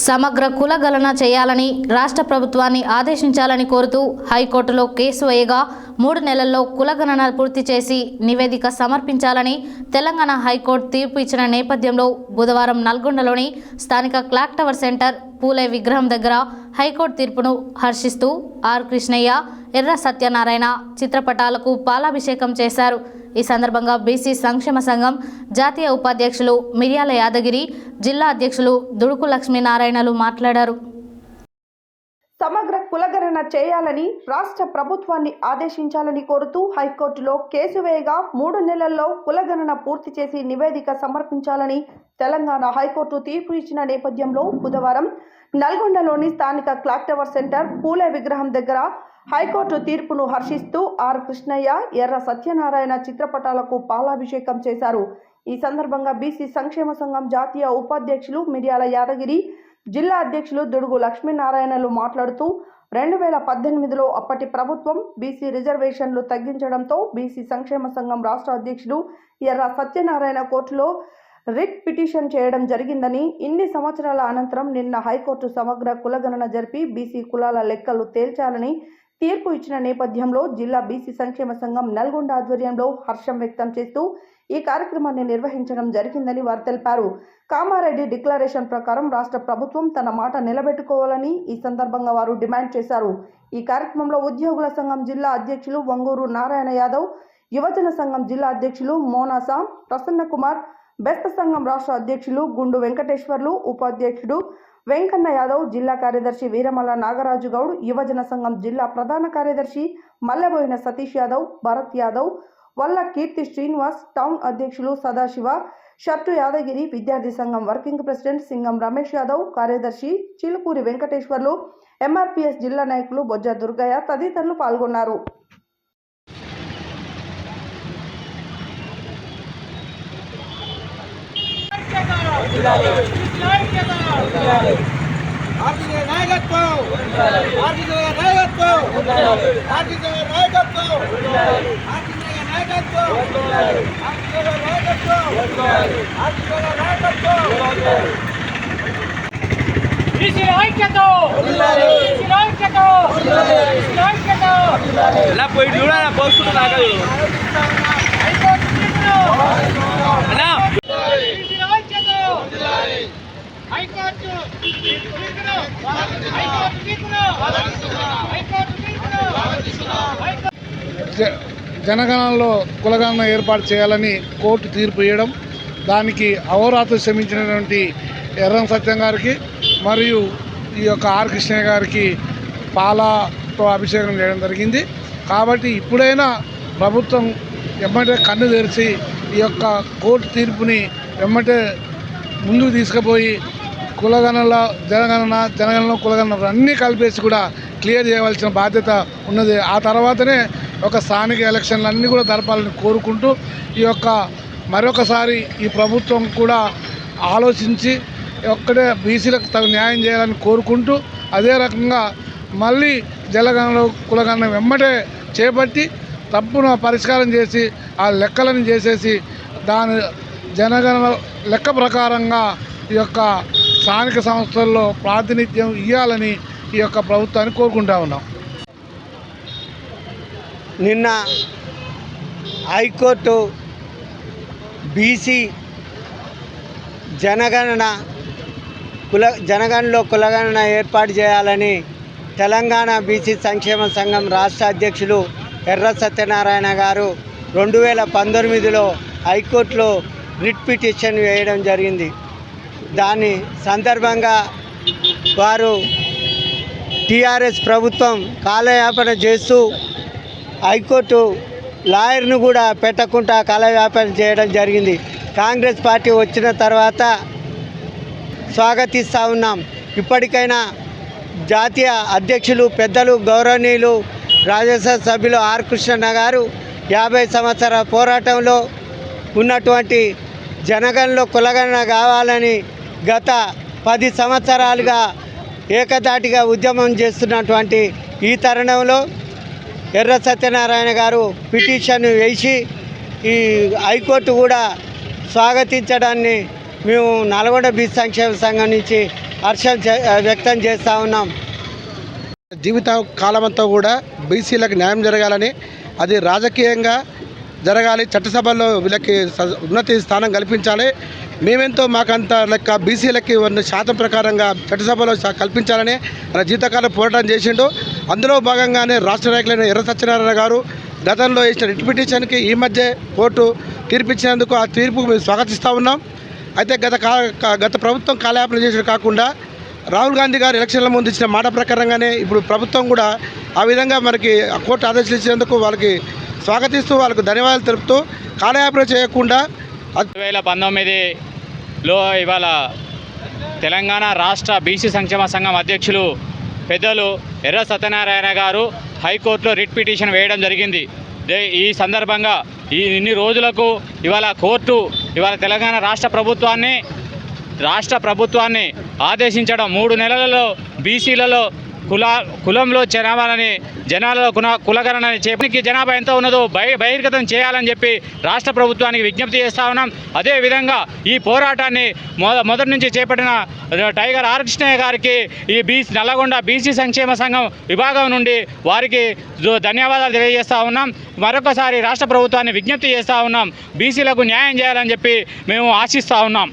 సమగ్ర కులగణన చేయాలని రాష్ట్ర ప్రభుత్వాన్ని ఆదేశించాలని కోరుతూ హైకోర్టులో కేసు వేయగా మూడు నెలల్లో కులగణన పూర్తి చేసి నివేదిక సమర్పించాలని తెలంగాణ హైకోర్టు తీర్పు ఇచ్చిన నేపథ్యంలో బుధవారం నల్గొండలోని స్థానిక క్లాక్ టవర్ సెంటర్ పూలే విగ్రహం దగ్గర హైకోర్టు తీర్పును హర్షిస్తూ ఆర్ కృష్ణయ్య ఎర్ర సత్యనారాయణ చిత్రపటాలకు పాలాభిషేకం చేశారు. ఈ సందర్భంగా బీసీ సంక్షేమ సంఘం జాతీయ ఉపాధ్యక్షులు మిర్యాల యాదగిరి జిల్లా అధ్యక్షులు దుడుకు లక్ష్మీనారాయణలు మాట్లాడారు. సమగ్ర కులగణన చేయాలని రాష్ట్ర ప్రభుత్వాన్ని ఆదేశించాలని కోరుతూ హైకోర్టులో కేసు వేయగా మూడు నెలల్లో కులగణన పూర్తి చేసి నివేదిక సమర్పించాలని తెలంగాణ హైకోర్టు తీర్పు ఇచ్చిన నేపథ్యంలో బుధవారం నల్గొండలోని స్థానిక క్లాక్ టవర్ సెంటర్ పూలే విగ్రహం దగ్గర హైకోర్టు తీర్పును హర్షిస్తూ ఆర్ కృష్ణయ్య ఎర్ర సత్యనారాయణ చిత్రపటాలకు పాలాభిషేకం చేశారు. ఈ సందర్భంగా బీసీ సంక్షేమ సంఘం జాతీయ ఉపాధ్యక్షులు మిర్యాల యాదగిరి జిల్లా అధ్యక్షులు దుడుగు లక్ష్మీనారాయణలు మాట్లాడుతూ రెండు వేల పద్దెనిమిదిలో అప్పటి ప్రభుత్వం బీసీ రిజర్వేషన్లు తగ్గించడంతో బీసీ సంక్షేమ సంఘం రాష్ట్ర అధ్యక్షులు ఎర్ర సత్యనారాయణ కోర్టులో రిట్ పిటిషన్ చేయడం జరిగిందని ఇన్ని సంవత్సరాల అనంతరం నిన్న హైకోర్టు సమగ్ర కులగణన జరిపి బీసీ కులాల లెక్కలు తేల్చాలని తీర్పు ఇచ్చిన నేపథ్యంలో జిల్లా బీసీ సంక్షేమ సంఘం నల్గొండ ఆధ్వర్యంలో హర్షం వ్యక్తం చేస్తూ ఈ కార్యక్రమాన్ని నిర్వహించడం జరిగిందని వారు తెలిపారు. కామారెడ్డి డిక్లరేషన్ ప్రకారం రాష్ట్ర ప్రభుత్వం తన మాట నిలబెట్టుకోవాలని ఈ సందర్భంగా వారు డిమాండ్ చేశారు. ఈ కార్యక్రమంలో ఉద్యోగుల సంఘం జిల్లా అధ్యక్షులు వంగూరు నారాయణ యాదవ్ యువజన సంఘం జిల్లా అధ్యక్షులు మోనాసా ప్రసన్న కుమార్ బెస్త సంఘం రాష్ట్ర అధ్యక్షులు గుండు వెంకటేశ్వర్లు ఉపాధ్యక్షుడు వెంకన్న యాదవ్ జిల్లా కార్యదర్శి వీరమల్ల నాగరాజు గౌడ్ యువజన సంఘం జిల్లా ప్రధాన కార్యదర్శి మల్లెబోయిన సతీష్ యాదవ్ భరత్ యాదవ్ వల్ల కీర్తి శ్రీనివాస్ టౌన్ అధ్యక్షులు సదాశివ షర్టు యాదగిరి విద్యార్థి సంఘం వర్కింగ్ ప్రెసిడెంట్ సింగం రమేష్ యాదవ్ కార్యదర్శి చిలుకూరి వెంకటేశ్వర్లు ఎంఆర్పిఎస్ జిల్లా నాయకులు బొజ్జ దుర్గయ్య తదితరులు పాల్గొన్నారు. ఆర్టీసీ నాయకత్వం ఆర్టీసీ నాయకత్వం ఆర్టీసీ నాయకత్వం ఆర్టీసీ నాయకత్వం ఆర్టీసీ నాయకత్వం ఆర్టీసీ నాయకత్వం బీసీ పోయి చూడాలి పోసుకుంటూ నాగదు హైకోర్టు తీర్పును అన్నా బీసీ ఐక్యత హైకోర్టు జనగణంలో జ- కులగణన ఏర్పాటు చేయాలని కోర్టు తీర్పు ఇవ్వడం దానికి అహోరాత్రు శ్రమించినటువంటి ఎర్రం సత్యం గారికి మరియు ఈ యొక్క ఆర్ కృష్ణయ్య గారికి పాలతో అభిషేకం చేయడం జరిగింది. కాబట్టి ఇప్పుడైనా ప్రభుత్వం వెంబటే కన్ను తెరిచి ఈ యొక్క కోర్టు తీర్పుని వెంబటే ముందుకు తీసుకుపోయి కులగణన జనగణన జనగణన కులగణన అన్నీ కలిపేసి కూడా క్లియర్ చేయవలసిన బాధ్యత ఉన్నది. ఆ తర్వాతనే ఒక స్థానిక ఎలక్షన్లు అన్నీ కూడా జరపాలని కోరుకుంటూ ఈ యొక్క మరొకసారి ఈ ప్రభుత్వం కూడా ఆలోచించి ఒక్కడే బీసీలకు తగు న్యాయం చేయాలని కోరుకుంటూ అదే రకంగా మళ్ళీ జలగణలో కులగణన వెమ్మటే చేపట్టి తప్పును పరిష్కారం చేసి ఆ లెక్కలను చేసేసి దాని జనగణన లెక్క ప్రకారంగా ఈ యొక్క స్థానిక సంస్థల్లో ప్రాతినిధ్యం ఇవ్వాలని ఈ యొక్క ప్రభుత్వాన్ని కోరుకుంటా ఉన్నాం. నిన్న హైకోర్టు బీసీ జనగణన కుల జనగణలో కులగణన ఏర్పాటు చేయాలని తెలంగాణ బీసీ సంక్షేమ సంఘం రాష్ట్ర అధ్యక్షులు ఎర్ర సత్యనారాయణ గారు రెండు వేల పంతొమ్మిదిలో హైకోర్టులో రిట్ పిటిషన్ వేయడం జరిగింది. దాని సందర్భంగా వారు టీఆర్ఎస్ ప్రభుత్వం కాలయాపన చేస్తూ హైకోర్టు లాయర్ను కూడా పెట్టకుండా కాలయాపన చేయడం జరిగింది. కాంగ్రెస్ పార్టీ వచ్చిన తర్వాత స్వాగతిస్తూ ఉన్నాం. ఇప్పటికైనా జాతీయ అధ్యక్షులు పెద్దలు గౌరవనీయులు రాజ్యసభ సభ్యులు ఆర్ కృష్ణన్న గారు యాభై సంవత్సరాల పోరాటంలో ఉన్నటువంటి జనగణలో కులగణన కావాలని గత పది సంవత్సరాలుగా ఏకదాటిగా ఉద్యమం చేస్తున్నటువంటి ఈ తరుణంలో ఎర్ర సత్యనారాయణ గారు పిటిషన్ వేసి ఈ హైకోర్టు కూడా స్వాగతించడాన్ని మేము నల్గొండ బీచ్ సంక్షేమ సంఘం నుంచి హర్షం చే- వ్యక్తం చేస్తూ ఉన్నాం. జీవిత కాలమంతా కూడా బీసీలకు న్యాయం జరగాలని అది రాజకీయంగా జరగాలి చట్టసభలో వీళ్ళకి స- ఉన్నతి స్థానం కల్పించాలి మేమెంతో మాకంత లెక్క బీసీలకి ఉన్న శాతం ప్రకారంగా చట్టసభలో కల్పించాలని మన జీవితకాలం పోరాటం చేసిండు. అందులో భాగంగానే రాష్ట్ర నాయకులైన ఎర్ర సత్యనారాయణ గారు గతంలో ఇచ్చిన రిట్ పిటిషన్కి ఈ మధ్య కోర్టు తీర్పిచ్చినందుకు ఆ తీర్పుకు మేము స్వాగతిస్తూ ఉన్నాం. అయితే గత గత ప్రభుత్వం కాలయాపన చేసిన కాకుండా రాహుల్ గాంధీ గారు ఎలక్షన్ల ముందు ఇచ్చిన మాట ప్రకారంగానే ఇప్పుడు ప్రభుత్వం కూడా ఆ విధంగా మనకి ఆ కోర్టు ఆదేశాలు ఇచ్చినందుకు వాళ్ళకి స్వాగతిస్తూ వాళ్ళకు ధన్యవాదాలు తెలుపుతూ కాలయాపన చేయకుండా రెండు వేల లో ఇవాళ తెలంగాణ రాష్ట్ర బీసీ సంక్షేమ సంఘం అధ్యక్షులు పెద్దలు ఎర్ర సత్యనారాయణ గారు హైకోర్టులో రిట్ పిటిషన్ వేయడం జరిగింది. దే- ఈ సందర్భంగా ఈ ఇన్ని రోజులకు ఇవాళ కోర్టు ఇవాళ తెలంగాణ రాష్ట్ర ప్రభుత్వాన్ని రాష్ట్ర ప్రభుత్వాన్ని ఆదేశించడం మూడు నెలలలో బీసీలలో కుల కులంలో జనాభాలని జనాలలో కుల కులగణనని చేపనికి జనాభా ఎంత ఉన్నదో బహి బహిర్గతం చేయాలని చెప్పి రాష్ట్ర ప్రభుత్వానికి విజ్ఞప్తి చేస్తా ఉన్నాం. అదేవిధంగా ఈ పోరాటాన్ని మొదటి నుంచి చేపట్టిన టైగర్ ఆర్ కృష్ణయ్య గారికి ఈ బీసీ నల్లగొండ బీసీ సంక్షేమ సంఘం విభాగం నుండి వారికి ధన్యవాదాలు తెలియజేస్తా ఉన్నాం. మరొకసారి రాష్ట్ర ప్రభుత్వాన్ని విజ్ఞప్తి చేస్తూ ఉన్నాం. బీసీలకు న్యాయం చేయాలని చెప్పి మేము ఆశిస్తూ ఉన్నాం.